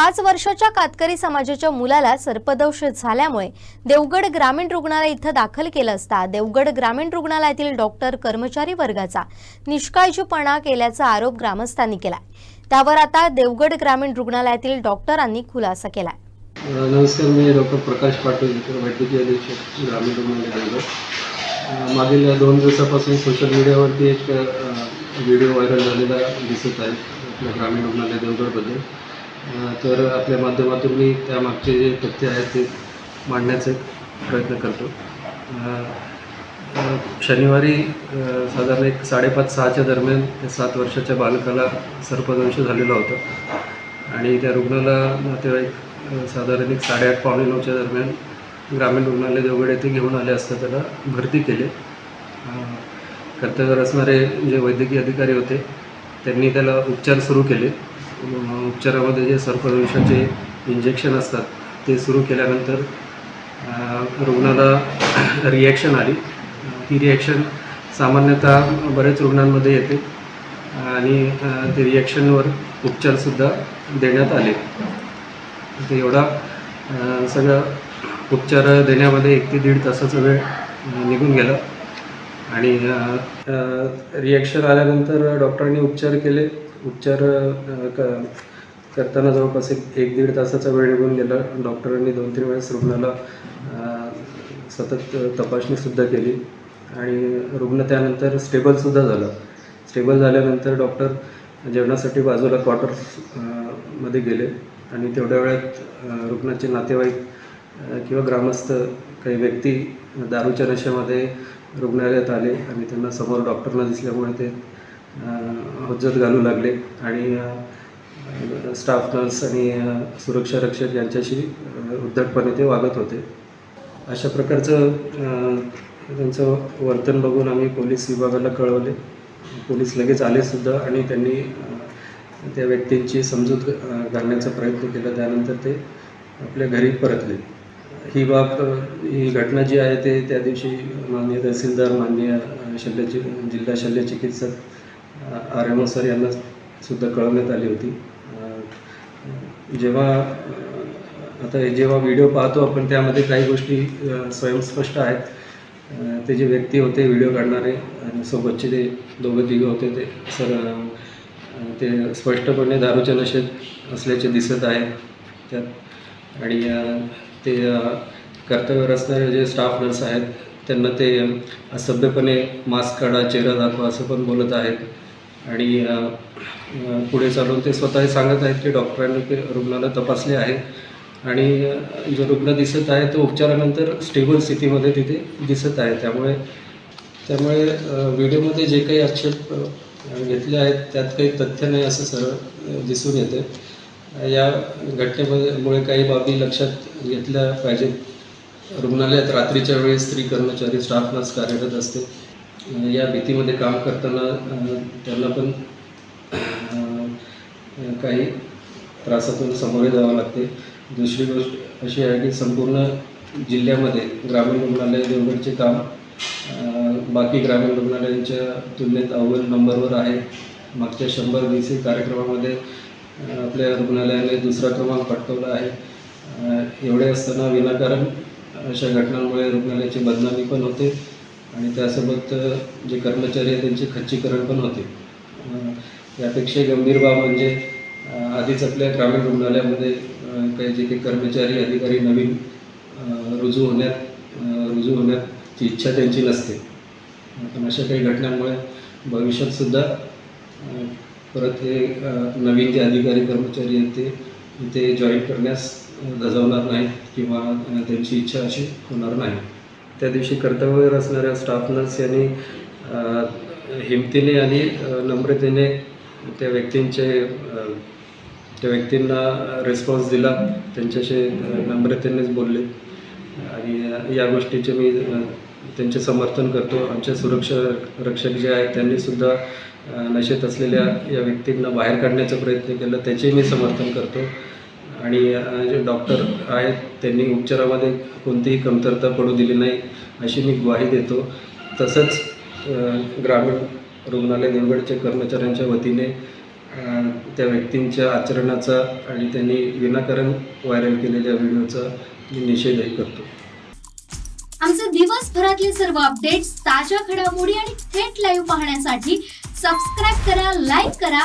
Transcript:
पाच वर्षाच्या कातकरी समाजाच्या मुलाला सर्पदंश झाल्यामुळे देवगड ग्रामीण रुग्णालय इथं दाखल केलं असता देवगड ग्रामीण रुग्णालयातील डॉक्टर कर्मचारी वर्गाचा निष्काळजीपणा केल्याचा आरोप ग्रामस्थांनी केला त्यावर आता देवगड ग्रामीण रुग्णालयातील डॉक्टरांनी खुलासा केला नमस्कार मी डॉक्टर प्रकाश पाटील वैद्यकीय अधीक्षक ग्रामीण रुग्णालय देवगड. मागील दोन दिवसापासून सोशल मीडियावरती एक व्हिडिओ व्हायरल झालेला दिसत आहे आपल्या ग्रामीण रुग्णालय देवगडबद्दल. तर आपल्या माध्यमातून मी त्यामागचे जे तथ्य आहेत ते मांडण्याचे प्रयत्न करतो. शनिवारी साधारण एक साडेपाच सहाच्या दरम्यान त्या सात वर्षाच्या बालकाला सर्पदंश झालेला होता. आणि त्या रुग्णाला नातेवाईक साधारण एक साडेआठ पावणे नऊच्या दरम्यान ग्रामीण रुग्णालय देवगड येथे घेऊन आले असता त्याला भरती केले. अ, कर्तव्यावर असणारे जे वैद्यकीय अधिकारी होते त्यांनी त्याला उपचार सुरू केले. उपचारामध्ये जे सर्पदंशाचे इंजेक्शन असतात ते सुरू केल्यानंतर रुग्णाला रिॲक्शन आली. ती रिॲक्शन सामान्यतः बरेच रुग्णांमध्ये येते आणि ते रिॲक्शनवर उपचारसुद्धा देण्यात आले. ते एवढा सगळं उपचार देण्यामध्ये एक ते दीड तासाचा वेळ निघून गेला. आणि रिॲक्शन आल्यानंतर डॉक्टरांनी उपचार केले. उपचार क करताना जवळपास एक एक दीड तासाचा वेळ निघून गेला. डॉक्टरांनी दोन तीन वेळेस रुग्णाला सतत तपासणीसुद्धा केली. आणि रुग्ण त्यानंतर स्टेबलसुद्धा झाला. स्टेबल झाल्यानंतर डॉक्टर जेवणासाठी बाजूला क्वार्टर्समध्ये गेले. आणि तेवढ्या वेळात रुग्णाचे नातेवाईक किंवा ग्रामस्थ काही व्यक्ती दारूच्या नशेमध्ये रुग्णालयात आले. आणि त्यांना समोर डॉक्टरना दिसल्यामुळे ते हज्जत घालू लागले. आणि स्टाफ नर्स आणि सुरक्षा रक्षक यांच्याशी उद्धटपणे ते वागत होते. अशा प्रकारचं त्यांचं वर्तन बघून आम्ही पोलीस विभागाला कळवले. पोलीस लगेच आलेसुद्धा आणि त्यांनी त्या व्यक्तींची समजूत घालण्याचा प्रयत्न केला. त्यानंतर ते आपल्या घरी परतले. ही बाब ही घटना जी आहे ते त्या दिवशी माननीय तहसीलदार माननीय शल्य जिल्हा शल्य चिकित्सक आर एम सर यांना सुद्धा कळवण्यात आली होती. जेव्हा आता जेव्हा व्हिडिओ पाहतो आपण त्यामध्ये काही गोष्टी स्वयंस्पष्ट आहेत. ते जे व्यक्ती होते व्हिडिओ काढणारे आणि सोबतचे ते दोघं तिघं होते ते सर ते स्पष्टपणे दारूच्या नशेत असल्याचे दिसत आहे त्यात आणि ते कर्तव्यावर असणारे जे स्टाफ नर्स आहेत त्यांना ते असभ्यपणे मास्क काढा चेहरा दाखवा असं पण बोलत आहेत. आणि पुढे चालून ते स्वतः सांगत आहेत की डॉक्टरांनी ते रुग्णाला तपासले आहे. आणि जो रुग्ण दिसत आहे तो उपचारानंतर स्टेबल स्थितीमध्ये तिथे दिसत आहे. त्यामुळे त्यामुळे व्हिडिओमध्ये जे काही आक्षेप घेतले आहेत त्यात काही तथ्य नाही असं सरळ दिसून येते. या घटनेमध्ये मुळे काही बाबी लक्षात घेतल्या पाहिजेत. रुग्णालयात रात्रीच्या वेळेस स्त्री कर्मचारी स्टाफ नर्स कार्यरत असते. या भीतीमध्ये काम करताना त्यांना पण काही त्रासातून सामोरे जावं लागते. दुसरी गोष्ट अशी आहे की संपूर्ण जिल्ह्यामध्ये ग्रामीण रुग्णालय देवगडचे काम बाकी ग्रामीण रुग्णालयांच्या तुलनेत अव्वल नंबरवर आहे. मागच्या शंभर दिवसीय कार्यक्रमामध्ये आपल्या रुग्णालयाने दुसरा क्रमांक पटकवला आहे. एवढे असताना विनाकारण अशा घटनांमुळे रुग्णालयाची बदनामी पण होते. आणि त्यासोबत जे कर्मचारी आहेत त्यांचे खच्चीकरण पण होते. यापेक्षा गंभीर बाब म्हणजे आधीच आपल्या ग्रामीण रुग्णालयामध्ये काही जे काही कर्मचारी अधिकारी नवीन रुजू होण्यात रुजू होण्याची इच्छा त्यांची नसते. पण अशा काही घटनांमुळे भविष्यातसुद्धा परत हे नवीन जे अधिकारी कर्मचारी आहेत ते इथे जॉईन करण्यास अ, धजावणार नाहीत किंवा त्यांची इच्छा अशी होणार नाही. त्या दिवशी कर्तव्यावर असणाऱ्या स्टाफ नर्स यांनी हिमतीने आणि नम्रतेने त्या व्यक्तींचे त्या व्यक्तींना रिस्पॉन्स दिला. त्यांच्याशी नम्रतेनेच बोलले. आणि या गोष्टीचे मी त्यांचे समर्थन करतो. आमचे सुरक्षा रक्षक जे आहेत त्यांनीसुद्धा नशेत असलेल्या या व्यक्तींना बाहेर काढण्याचा प्रयत्न केला. त्याचे मी समर्थन करतो. आणि जे डॉक्टर आहेत त्यांनी उपचारामध्ये कोणतीही कमतरता पडू दिली नाही अशी मी ग्वाही देतो. तसंच ग्रामीण रुग्णालय देवगडच्या कर्मचाऱ्यांच्या वतीने त्या व्यक्तींच्या आचरणाचा आणि त्यांनी विनाकारण व्हायरल केलेल्या व्हिडिओचा मी निषेधही करतो. आमचे दिवसभरातले सर्व अपडेट्स ताज्या घडामोडी आणि थेट लाईव्ह पाहण्यासाठी सबस्क्राईब करा लाईक करा